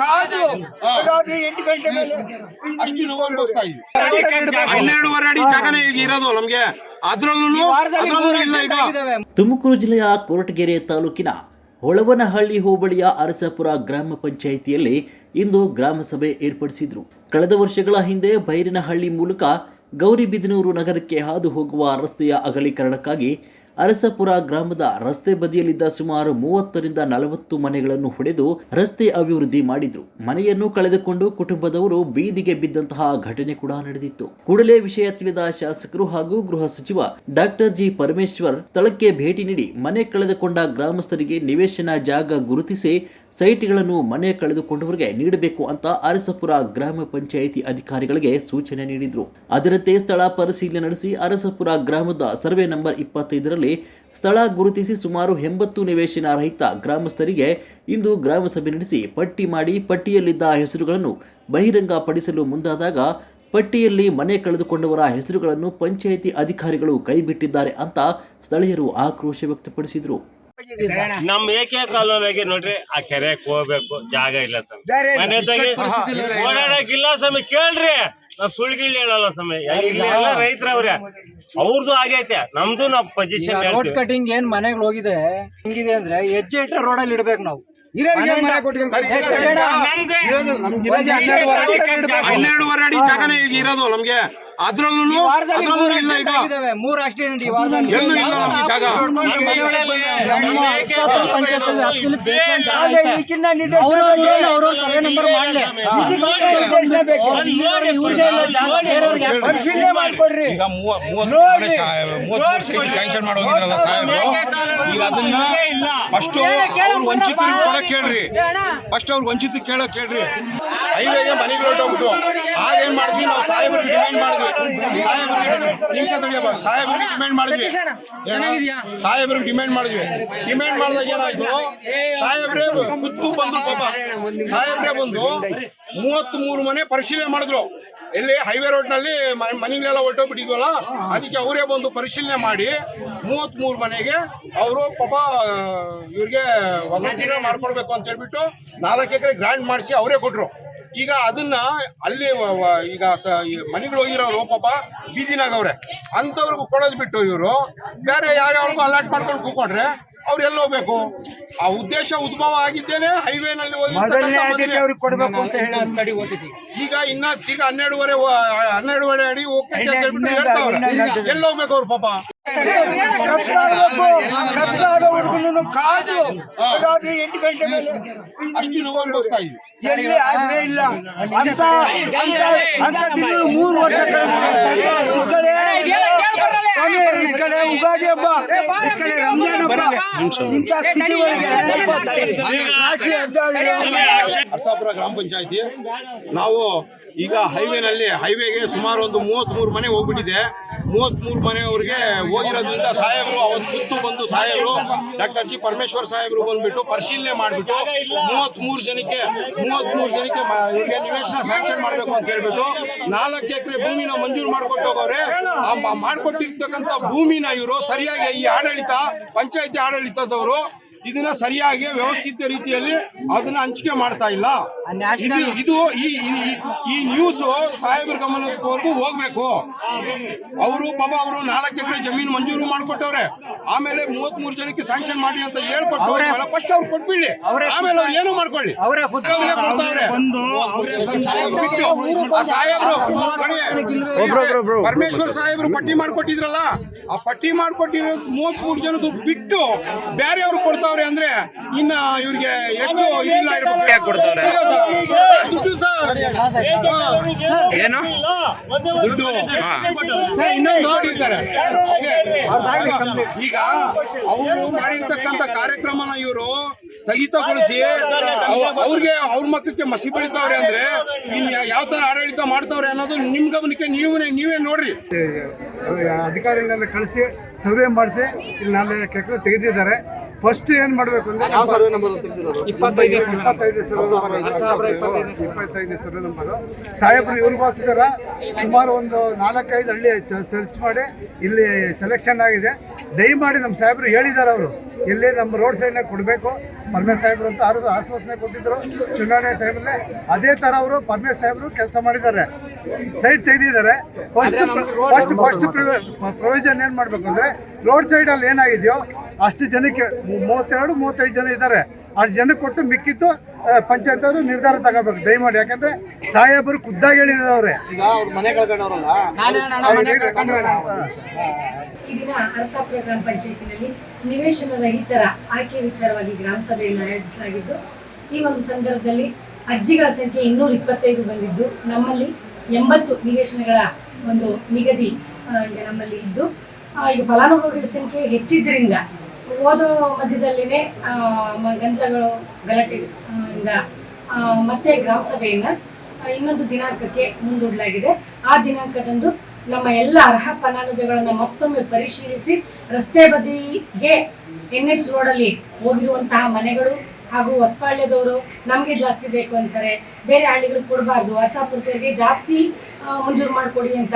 ಕಾದು. ರಾತ್ರಿ ಎಂಟು ಗಂಟೆ ಮೇಲೆ ಅಷ್ಟು ನೋವು ಅನುಭವಿಸ್ತಾ ಇದ್ವಿ. ಹನ್ನೆರಡುವರೆ ಅಡಿ ಜಾಗನೇ ಈಗ ಇರೋದು ನಮ್ಗೆ. ಅದ್ರಲ್ಲೂ ಅದ್ರಲ್ಲೂ ಇಲ್ಲ ಈಗ. ತುಮಕೂರು ಜಿಲ್ಲೆಯ ಕೊರಟಗೆರೆ ತಾಲೂಕಿನ ಹೊಳವನಹಳ್ಳಿ ಹೋಬಳಿಯ ಅರಸಪುರ ಗ್ರಾಮ ಪಂಚಾಯಿತಿಯಲ್ಲಿ ಇಂದು ಗ್ರಾಮ ಸಭೆ ಏರ್ಪಡಿಸಿದ್ರು. ಕಳೆದ ವರ್ಷಗಳ ಹಿಂದೆ ಬೈರಿನಹಳ್ಳಿ ಮೂಲಕ ಗೌರಿಬಿದನೂರು ನಗರಕ್ಕೆ ಹಾದು ಹೋಗುವ ರಸ್ತೆಯ ಅಗಲೀಕರಣಕ್ಕಾಗಿ ಅರಸಪುರ ಗ್ರಾಮದ ರಸ್ತೆ ಬದಿಯಲ್ಲಿದ್ದ ಸುಮಾರು ಮೂವತ್ತರಿಂದ ನಲವತ್ತು ಮನೆಗಳನ್ನು ಹೊಡೆದು ರಸ್ತೆ ಅಭಿವೃದ್ಧಿ ಮಾಡಿದ್ರು. ಮನೆಯನ್ನು ಕಳೆದುಕೊಂಡು ಕುಟುಂಬದವರು ಬೀದಿಗೆ ಬಿದ್ದಂತಹ ಘಟನೆ ಕೂಡ ನಡೆದಿತ್ತು. ಕೂಡಲೇ ವಿಷಯ ತಿಳಿದ ಶಾಸಕರು ಹಾಗೂ ಗೃಹ ಸಚಿವ ಡಾಕ್ಟರ್ ಜಿ ಪರಮೇಶ್ವರ್ ಸ್ಥಳಕ್ಕೆ ಭೇಟಿ ನೀಡಿ ಮನೆ ಕಳೆದುಕೊಂಡ ಗ್ರಾಮಸ್ಥರಿಗೆ ನಿವೇಶನ ಜಾಗ ಗುರುತಿಸಿ ಸೈಟ್ಗಳನ್ನು ಮನೆ ಕಳೆದುಕೊಂಡವರಿಗೆ ನೀಡಬೇಕು ಅಂತ ಅರಸಪುರ ಗ್ರಾಮ ಪಂಚಾಯಿತಿ ಅಧಿಕಾರಿಗಳಿಗೆ ಸೂಚನೆ ನೀಡಿದ್ರು. ಅದರಂತೆ ಸ್ಥಳ ಪರಿಶೀಲನೆ ನಡೆಸಿ ಅರಸಪುರ ಗ್ರಾಮದ ಸರ್ವೆ ನಂಬರ್ ಇಪ್ಪತ್ತೈದರಲ್ಲಿ ಸ್ಥಳ ಗುರುತಿಸಿ ಸುಮಾರು ಎಂಬತ್ತು ನಿವೇಶನ ರಹಿತ ಗ್ರಾಮಸ್ಥರಿಗೆ ಇಂದು ಗ್ರಾಮ ಸಭೆ ನಡೆಸಿ ಪಟ್ಟಿ ಮಾಡಿ ಪಟ್ಟಿಯಲ್ಲಿದ್ದ ಹೆಸರುಗಳನ್ನು ಬಹಿರಂಗಪಡಿಸಲು ಮುಂದಾದಾಗ ಪಟ್ಟಿಯಲ್ಲಿ ಮನೆ ಕಳೆದುಕೊಂಡವರ ಹೆಸರುಗಳನ್ನು ಪಂಚಾಯಿತಿ ಅಧಿಕಾರಿಗಳು ಕೈಬಿಟ್ಟಿದ್ದಾರೆ ಅಂತ ಸ್ಥಳೀಯರು ಆಕ್ರೋಶ ವ್ಯಕ್ತಪಡಿಸಿದರು. ನಮ್ ಏಕೆ ಕಾಲೋನಿಗೆ ನೋಡ್ರಿ ಆ ಕೆರೆಗೆ ಹೋಗ್ಬೇಕು ಜಾಗ ಇಲ್ಲ ಸ್ವಾಮಿ. ಬೇರೆ ಮನೆ ತಗಿ ಓಡಾಡಕ್ ಇಲ್ಲ ಸ್ವಾಮಿ ಕೇಳ್ರಿ. ನಾವ್ ಸುಳ್ಗಿಳ್ ಹೇಳಲ್ಲ ಸಮಯ ಇಲ್ಲಿ ಎಲ್ಲ ರೈತರವ್ರೆ. ಅವ್ರದ್ದು ಆಗೈತೆ ನಮ್ದು ನಾವ್ ಪೊಸಿಷನ್ ರೋಡ್ ಕಟಿಂಗ್ ಏನ್ ಮನೆಗೆ ಹೋಗಿದೆ ಹೆಂಗಿದೆ ಅಂದ್ರೆ ಹೆಜ್ಜೆ ಇಟ್ಟರೆ ಅಲ್ಲಿ ಇಡ್ಬೇಕು ನಾವು. ನಮ್ಗೆ ಇರೋದು ನಮ್ಗೆ ಇರೋದೇ ಹನ್ನೆರಡುವರೆ ಅಡಿ ಹನ್ನೆರಡುವರೆ ಅಡಿ ಜಾಗನೇ ಈಗ ಇರೋದು ನಮ್ಗೆ. ಅದ್ರಲ್ಲೂ ಅದ್ರಲ್ಲೂ ಇಲ್ಲ ಈಗ ಮೂರು ಆಕ್ಸಿಡೆಂಟ್ ಈ ವಾರದಲ್ಲಿ ಎಲ್ಲೂ ಇಲ್ಲ ನಮ್ಗೆ ಜಾಗ ಈಗ ಮೂವತ್ತು ಸೈಟ್ ಸ್ಯಾಂಕ್ಷನ್ ಮಾಡೋಗಿದ್ರಲ್ಲ ಸಾಹೇಬ್ರು ಈಗ ಅದನ್ನ ಫಸ್ಟ್ ಅವ್ರು ವಂಚಿತರಿಗೆ ಕೊಡಕ್ ಕೇಳ್ರಿ ಫಸ್ಟ್ ಅವ್ರು ವಂಚಿತ ಕೇಳಕ್ ಕೇಳ್ರಿ ಹೈವೇಗೆ ಮನೆಗಳು ಹೊರಟೋಗ್ಬಿಟ್ಟು ಆಗ ಏನ್ ಮಾಡಿದ್ವಿ ನಾವು ಸಾಹೇಬ್ರು ಡಿಮ್ಯಾಂಡ್ ಮಾಡಿದ್ವಿ ಸಾಹೇಬ್ರಿಗೆ ಸಾಹೇಬ್ರಿಗೆ ಡಿಮ್ಯಾಂಡ್ ಮಾಡಿದ್ವಿ? ಸಾಹೇಬ್ರಿಗೆ ಡಿಮ್ಯಾಂಡ್ ಮಾಡಿದ್ವಿ ಡಿಮ್ಯಾಂಡ್ ಮಾಡಿದಾಗ ಏನಾಯ್ತು ಸಾಹೇಬ್ರೆ ಕುತ್ತು ಬಂದ್ರು ಪಾಪ ಸಾಹೇಬ್ರೆ ಬಂದು ಮೂವತ್ತ್ ಮೂರು ಮನೆ ಪರಿಶೀಲನೆ ಮಾಡಿದ್ರು ಇಲ್ಲಿ ಹೈವೇ ರೋಡ್ನಲ್ಲಿ ಮನೆಗಳೆಲ್ಲ ಹೊರಟೋಗ್ಬಿಟ್ಟಿದ್ವಲ್ಲ ಅದಕ್ಕೆ ಅವರೇ ಬಂದು ಪರಿಶೀಲನೆ ಮಾಡಿ ಮೂವತ್ತ್ ಮೂರು ಮನೆಗೆ ಅವರು ಪಾಪ ಇವ್ರಿಗೆ ವಸತಿನ ಮಾಡ್ಕೊಡ್ಬೇಕು ಅಂತ ಹೇಳ್ಬಿಟ್ಟು ನಾಲ್ಕು ಎಕರೆ ಗ್ರ್ಯಾಂಡ್ ಮಾಡಿಸಿ ಅವರೇ ಕೊಟ್ರು ಈಗ ಅದನ್ನ ಅಲ್ಲಿ ಈಗ ಮನೆಗಳು ಹೋಗಿರೋರು ಪಾಪ ಬೀದಿನಾಗವ್ರೆ. ಅಂಥವ್ರಿಗೂ ಕೊಡೋದು ಬಿಟ್ಟು ಇವರು. ಬೇರೆ ಯಾರ್ಯಾರಿಗೂ ಅಲಾಟ್ ಮಾಡ್ಕೊಂಡು ಕೂತ್ಕೊಂಡ್ರೆ ಅವ್ರು ಎಲ್ಲಿ ಹೋಗ್ಬೇಕು? ಆ ಉದ್ದೇಶ ಉದ್ಭವ ಆಗಿದ್ದೇನೆ ಹೈವೇನಲ್ಲಿ ಹೋಗಿ ಅವ್ರಿಗೆ ಅಂತ ಹೇಳಿ. ಈಗ ಇನ್ನ ಈಗ ಹನ್ನೆರಡುವರೆ ಹನ್ನೆರಡುವರೆ ಅಡಿ ಹೋಗ್ತೈತೆ ಹೇಳ್ತಾವ್ರೆ. ಎಲ್ಲಿ ಹೋಗ್ಬೇಕು ಅವ್ರು ಪಾಪ? ಗಂಟೆ ಮೇಲೆ ಇಲ್ಲ ಅಂತ ಅಂತ- ಮೂರು ವರ್ಷ ಕಡೆ ಗ್ರಾಮ ಪಂಚಾಯತಿ ನಾವು ಈಗ ಹೈವೇನಲ್ಲಿ ಹೈವೇಗೆ ಸುಮಾರು ಒಂದು ಮೂವತ್ತ್ ಮೂರು ಮನೆ ಹೋಗ್ಬಿಟ್ಟಿದೆ ಮೂವತ್ಮೂರು ಮನೆಯವರಿಗೆ ಹೋಗಿರೋದ್ರಿಂದ ಸಾಹೇಬರು, ಅವತ್ತು ಕುತ್ತು ಬಂದು ಸಾಹೇಬರು, ಡಾಕ್ಟರ್ ಜಿ ಪರಮೇಶ್ವರ್ ಸಾಹೇಬರು ಬಂದ್ಬಿಟ್ಟು ಪರಿಶೀಲನೆ ಮಾಡಿಬಿಟ್ಟು ಮೂವತ್ಮೂರು ಜನಕ್ಕೆ ಮೂವತ್ಮೂರು ಜನಕ್ಕೆ ಇವರಿಗೆ ನಿವೇಶನ ಸ್ಯಾಂಕ್ಷನ್ ಮಾಡಬೇಕು ಅಂತ ಹೇಳ್ಬಿಟ್ಟು ನಾಲ್ಕು ಎಕರೆ ಭೂಮಿನ ಮಂಜೂರು ಮಾಡ್ಕೊಟ್ಟು ಹೋಗವ್ರೆ. ಆ ಭೂಮಿನ ಇವರು ಸರಿಯಾಗಿ ಈ ಆಡಳಿತ, ಪಂಚಾಯತಿ ಆಡಳಿತದವರು ಇದನ್ನ ಸರಿಯಾಗಿ ವ್ಯವಸ್ಥಿತ ರೀತಿಯಲ್ಲಿ ಅದನ್ನ ಹಂಚಿಕೆ ಮಾಡ್ತಾ ಇಲ್ಲ. ಇದು ಇದು ಈ ಈ- ನ್ಯೂಸ್ ಸಾಹೇಬ್ರ ಗಮನದವರೆಗೂ ಹೋಗ್ಬೇಕು. ಅವರು ಪಾಪ ಅವರು ನಾಲ್ಕು ಎಕರೆ ಜಮೀನು ಮಂಜೂರು ಮಾಡ್ಕೊಟ್ಟವ್ರೆ. ಆಮೇಲೆ ಮೂವತ್ ಮೂರು ಜನಕ್ಕೆ ಸ್ಯಾಂಕ್ಷನ್ ಮಾಡಿ ಅಂತ ಹೇಳ್ಕೊಟ್ಟು ಫಸ್ಟ್ ಅವ್ರು ಕೊಟ್ಬಿಡ್ಲಿ. ಆಮೇಲೆ ಅವ್ರು ಏನು ಮಾಡ್ಕೊಳ್ಳಿ. ಅವರೇ ಕೊಡ್ತಾವ್ರೆ ಸಾಹೇಬ್ರು ಪರಮೇಶ್ವರ್ ಸಾಹೇಬ್ರು ಪಟ್ಟಿ ಮಾಡ್ಕೊಟ್ಟಿದ್ರಲ್ಲ ಆ ಪಟ್ಟಿ ಮಾಡ್ಕೊಟ್ಟಿರೋ ಮೂವತ್ ಮೂರು ಜನದ್ದು ಬಿಟ್ಟು ಬೇರೆ ಅವ್ರು ಕೊಡ್ತಾವ್ರೆ ಅಂದ್ರೆ ಇನ್ನ ಇವ್ರಿಗೆ ಎಷ್ಟು ಇದಿಲ್ಲ. ದುಡ್ಡು ಸರ್. ಏನು? ದುಡ್ಡು. ಇನ್ನೊಂದು. ಈಗ ಅವರು ಮಾಡಿರ್ತಕ್ಕಂಥ ಕಾರ್ಯಕ್ರಮನ ಇವರು ಸ್ಥಗಿತಗೊಳಿಸಿ ಅವ್- ಅವ್ರಿಗೆ ಅವ್ರ ಮಕ್ಕಕ್ಕೆ ಮಸಿ ಬೆಳಿತಾವ್ರೆ ಅಂದ್ರೆ ಇನ್ ಯಾವ ತರ ಆಡಳಿತ ಮಾಡ್ತಾವ್ರೆ ಅನ್ನೋದು ನಿಮ್ ಗಮನಕ್ಕೆ ನೀವು ನೀವೇ ನೋಡ್ರಿ. ಅಧಿಕಾರಿಗಳನ್ನ ಕಳಿಸಿ ಸರ್ವೆ ಮಾಡಿಸಿ ಇಲ್ಲಿ ನಾಲ್ಕು ಎಕರೆ ತೆಗೆದಿದ್ದಾರೆ. ಫಸ್ಟ್ ಏನ್ ಮಾಡ್ಬೇಕು ಅಂದ್ರೆ ಇಪ್ಪತ್ತೈದು ಇಪ್ಪತ್ತೈದು ಸರ್ವೆ. ನಂಬರ್. ಸಾಹೇಬ್ರು ಇವ್ರಿಗೋಸ್ಕರ ಸುಮಾರು ಒಂದು ನಾಲ್ಕೈದು ಹಳ್ಳಿ ಸರ್ಚ್ ಮಾಡಿ ಇಲ್ಲಿ ಸೆಲೆಕ್ಷನ್ ಆಗಿದೆ. ದಯಮಾಡಿ ನಮ್ಮ ಸಾಹೇಬ್ರು ಹೇಳಿದ್ದಾರೆ ಅವರು. ಇಲ್ಲಿ ನಮ್ಮ ರೋಡ್ ಸೈಡ್ನಾಗ ಕೊಡಬೇಕು. ಪರಮೇಶ್ ಸಾಹೇಬ್ರು ಅಂತ ಅವರು ಆಶ್ವಾಸನೆ ಕೊಟ್ಟಿದ್ರು ಚುನಾವಣೆ ಟೈಮಲ್ಲಿ ಅದೇ ಥರ ಅವರು ಪರಮೇಶ್ ಸಾಹೇಬ್ರು ಕೆಲಸ ಮಾಡಿದ್ದಾರೆ. ಸೈಡ್ ತೆಗೆದಿದ್ದಾರೆ. ಫಸ್ಟ್ ಫಸ್ಟ್ ಫಸ್ಟ್ ಪ್ರೊವಿಷನ್ ಏನು ಮಾಡಬೇಕು ಅಂದರೆ ರೋಡ್ ಸೈಡಲ್ಲಿ ಏನಾಗಿದೆಯೋ ಅಷ್ಟು ಜನಕ್ಕೆ ಮೂವತ್ತೆರಡು ಮೂವತ್ತೈದು ಜನ ಇದ್ದಾರೆ. ಅಷ್ಟು ಜನಕ್ಕೆ ಕೊಟ್ಟು ಮಿಕ್ಕಿದ್ದು ಪಂಚಾಯತ್ ಅವರು ನಿರ್ಧಾರ ತಗೋಬೇಕು. ದಯಮಾಡಿ. ಯಾಕಂದ್ರೆ ಸಾಹೇಬರು ಖುದ್ದಾಗಿ ಹೇಳಿದವ್ರೆ. ಈಗ ಅವ್ರ ಮನೆ ಕಳ್ಕೊಂಡವ್ರಲ್ಲ? ಈ ದಿನ ಅರಸಾಪುರ ಗ್ರಾಮ ಪಂಚಾಯತಿನಲ್ಲಿ ನಿವೇಶನ ರಹಿತರ ಆಯ್ಕೆ ವಿಚಾರವಾಗಿ ಗ್ರಾಮ ಸಭೆಯನ್ನು ಆಯೋಜಿಸಲಾಗಿದ್ದು ಈ ಒಂದು ಸಂದರ್ಭದಲ್ಲಿ ಅರ್ಜಿಗಳ ಸಂಖ್ಯೆ ಇನ್ನೂರ ಇಪ್ಪತ್ತೈದು ಬಂದಿದ್ದು ನಮ್ಮಲ್ಲಿ ಎಂಬತ್ತು ನಿವೇಶನಗಳ ಒಂದು ನಿಗದಿ ಈಗ ನಮ್ಮಲ್ಲಿ ಇದ್ದು ಈಗ ಫಲಾನುಭವಿಗಳ ಸಂಖ್ಯೆ ಹೆಚ್ಚಿದ್ರಿಂದ ಓದೋ ಮಧ್ಯದಲ್ಲಿನೇ ಗಂಧಗಳು ಇಂದ ಮತ್ತೆ ಗ್ರಾಮ ಸಭೆಯನ್ನ ಇನ್ನೊಂದು ದಿನಾಂಕಕ್ಕೆ ಮುಂದೂಡಲಾಗಿದೆ. ಆ ದಿನಾಂಕದಂದು ನಮ್ಮ ಎಲ್ಲ ಅರ್ಹ ಫಲಾನುಭವಿಗಳನ್ನ ಮತ್ತೊಮ್ಮೆ ಪರಿಶೀಲಿಸಿ, ರಸ್ತೆ ಬದಿಗೆ ಎನ್ ಎಚ್ ರೋಡಲ್ಲಿ ಹೋಗಿರುವಂತಹ ಮನೆಗಳು ಹಾಗೂ ಹೊಸಪಾಳ್ಯದವರು ನಮಗೆ ಜಾಸ್ತಿ ಬೇಕು ಅಂತಾರೆ. ಬೇರೆ ಹಳ್ಳಿಗಳಿಗೆ ಕೊಡಬಾರ್ದು. ಅರಸಾಪುರದವ್ರಿಗೆ ಜಾಸ್ತಿ ಮಂಜೂರು ಮಾಡಿಕೊಡಿ ಅಂತ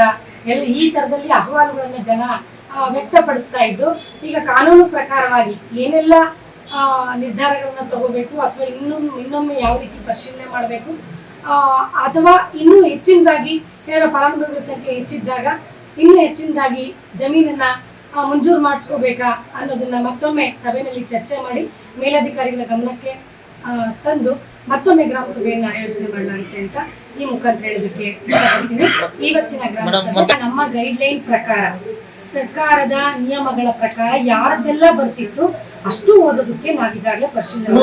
ಎಲ್ಲ ಈ ಥರದಲ್ಲಿ ಅಹವಾಲುಗಳನ್ನು ಜನ ವ್ಯಕ್ತಪಡಿಸ್ತಾ ಇದ್ದು ಈಗ ಕಾನೂನು ಪ್ರಕಾರವಾಗಿ ಏನೆಲ್ಲ ನಿರ್ಧಾರಗಳನ್ನ ತಗೋಬೇಕು ಅಥವಾ ಇನ್ನೂ ಇನ್ನೊಮ್ಮೆ ಯಾವ ರೀತಿ ಪರಿಶೀಲನೆ ಮಾಡಬೇಕು ಅಥವಾ ಇನ್ನೂ ಹೆಚ್ಚಿನದಾಗಿ ಏನಾರ ಫಲಾನುಭವಿಗಳ ಸಂಖ್ಯೆ ಹೆಚ್ಚಿದ್ದಾಗ ಇನ್ನೂ ಹೆಚ್ಚಿನದಾಗಿ ಜಮೀನನ್ನ ಮಂಜೂರು ಮಾಡಿಸ್ಕೋಬೇಕಾ ಅನ್ನೋದನ್ನ ಮತ್ತೊಮ್ಮೆ ಸಭೆಯಲ್ಲಿ ಚರ್ಚೆ ಮಾಡಿ ಮೇಲಧಿಕಾರಿಗಳ ಗಮನಕ್ಕೆ ತಂದು ಮತ್ತೊಮ್ಮೆ ಗ್ರಾಮ ಸಭೆಯನ್ನ ಆಯೋಜನೆ ಮಾಡಲಾಗುತ್ತೆ ಅಂತ ಈ ಮುಖಾಂತರ ಹೇಳೋದಕ್ಕೆ ಇಷ್ಟಪಡ್ತೀನಿ. ಇವತ್ತಿನ ಗ್ರಾಮ ಸಭೆ ನಮ್ಮ ಗೈಡ್ಲೈನ್ ಪ್ರಕಾರ ಸರ್ಕಾರದ ನಿಯಮಗಳ ಪ್ರಕಾರ ಯಾರದೆಲ್ಲ ಬರ್ತಿತ್ತು ಅಷ್ಟು ಓದೋದಕ್ಕೆ ನಾವೀಗಾಗಲೇ ಪರಿಶೀಲನೆ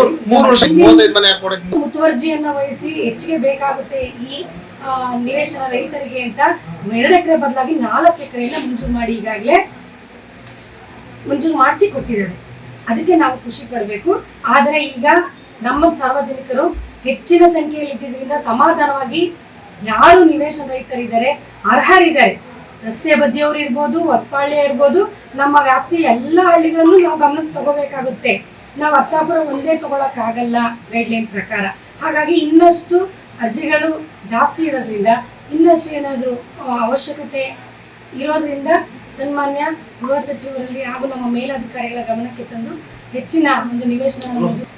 ಮುತುವರ್ಜಿಯನ್ನ ವಹಿಸಿ ಹೆಚ್ಚಿಗೆ ಬೇಕಾಗುತ್ತೆ ಈ ಆ, ನಿವೇಶನ ರೈತರಿಗೆ ಅಂತ ಎರಡು ಎಕರೆ ಬದಲಾಗಿ ನಾಲ್ಕು ಎಕರೆಯನ್ನ ಮಂಜೂರು ಮಾಡಿ ಈಗಾಗಲೇ ಮಂಜೂರು ಮಾಡಿಸಿ ಕೊಟ್ಟಿದ್ದಾರೆ. ಅದಕ್ಕೆ ನಾವು ಖುಷಿ ಪಡಬೇಕು. ಆದರೆ ಈಗ ನಮ್ಮ ಸಾರ್ವಜನಿಕರು ಹೆಚ್ಚಿನ ಸಂಖ್ಯೆಯಲ್ಲಿ ಇದ್ದಿದ್ರಿಂದ ಸಮಾಧಾನವಾಗಿ ಯಾರು ನಿವೇಶನ ರೈತರಿದ್ದಾರೆ ಅರ್ಹರಿದ್ದಾರೆ ರಸ್ತೆ ಬದಿಯವರು ಇರ್ಬೋದು, ಹೊಸಪಾಳ್ಯ ಇರ್ಬೋದು, ನಮ್ಮ ವ್ಯಾಪ್ತಿ ಎಲ್ಲ ಹಳ್ಳಿಗಳನ್ನು ನಾವು ಗಮನಕ್ಕೆ ತಗೋಬೇಕಾಗುತ್ತೆ. ನಾವು ಅರ್ಸಾಪುರ ಒಂದೇ ತಗೊಳಕ್ಕಾಗಲ್ಲ ಗೈಡ್ಲೈನ್ ಪ್ರಕಾರ. ಹಾಗಾಗಿ ಇನ್ನಷ್ಟು ಅರ್ಜಿಗಳು ಜಾಸ್ತಿ ಇರೋದ್ರಿಂದ, ಇನ್ನಷ್ಟು ಏನಾದರೂ ಅವಶ್ಯಕತೆ ಇರೋದ್ರಿಂದ ಸನ್ಮಾನ್ಯ ಗೃಹ ಸಚಿವರಲ್ಲಿ ಹಾಗೂ ನಮ್ಮ ಮೇಲಧಿಕಾರಿಗಳ ಗಮನಕ್ಕೆ ತಂದು ಹೆಚ್ಚಿನ ಒಂದು ನಿವೇಶನ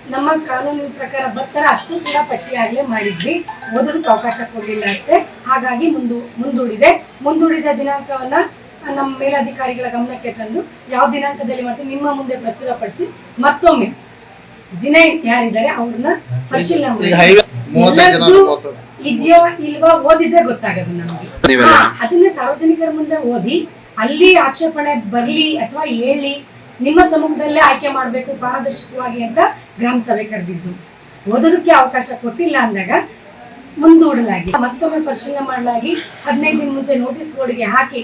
ನಮ್ಮ ಕಾನೂನಿನ ಪ್ರಕಾರ ಬರ್ತಾರ ಅಷ್ಟು ಕೂಡ ಪಟ್ಟಿಯಾಗಲೇ ಮಾಡಿದ್ವಿ. ಓದೋದಕ್ಕೆ ಅವಕಾಶ ಕೊಡಲಿಲ್ಲ ಅಷ್ಟೇ. ಹಾಗಾಗಿ ಮುಂದು ಮುಂದೂಡಿದೆ. ಮುಂದೂಡಿದ ದಿನಾಂಕವನ್ನ ನಮ್ಮ ಮೇಲಧಿಕಾರಿಗಳ ಗಮನಕ್ಕೆ ತಂದು ಯಾವ ದಿನಾಂಕದಲ್ಲಿ ಮಾಡ್ತೀವಿ ನಿಮ್ಮ ಮುಂದೆ ಪ್ರಚುರಪಡಿಸಿ ಮತ್ತೊಮ್ಮೆ ಜಿನೈನ್ ಯಾರಿದ್ದಾರೆ ಅವ್ರನ್ನ ಪರಿಶೀಲನೆ ಮಾಡಿ ಇದೆಯಾ ಇಲ್ವಾ ಓದಿದ್ರೆ ಗೊತ್ತಾಗದು ನಮಗೆ. ಅದನ್ನ ಸಾರ್ವಜನಿಕರ ಮುಂದೆ ಓದಿ ಅಲ್ಲಿ ಆಕ್ಷೇಪಣೆ ಬರ್ಲಿ ಅಥವಾ ಹೇಳಿ ನಿಮ್ಮ ಸಮ್ಮುಖದಲ್ಲೇ ಆಯ್ಕೆ ಮಾಡಬೇಕು ಪಾರದರ್ಶಕವಾಗಿ ಅಂತ ಗ್ರಾಮ ಸಭೆ ಕರೆದಿದ್ದು. ಓದೋದಕ್ಕೆ ಅವಕಾಶ ಕೊಟ್ಟಿಲ್ಲ ಅಂದಾಗ ಮುಂದೂಡಲಾಗಿ ಮತ್ತೊಮ್ಮೆ ಪರಿಶೀಲನೆ ಮಾಡಲಾಗಿ ಹದಿನೈದು ದಿನ ಮುಂಚೆ ನೋಟಿಸ್ ಬೋರ್ಡ್ಗೆ ಹಾಕಿ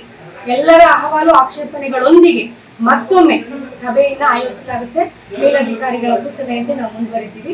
ಎಲ್ಲರ ಅಹವಾಲು ಆಕ್ಷೇಪಣೆಗಳೊಂದಿಗೆ ಮತ್ತೊಮ್ಮೆ ಸಭೆಯನ್ನ ಆಯೋಜಿಸಲಾಗುತ್ತೆ. ಮೇಲಧಿಕಾರಿಗಳ ಸೂಚನೆಯಂತೆ ನಾವು ಮುಂದುವರಿತೀವಿ.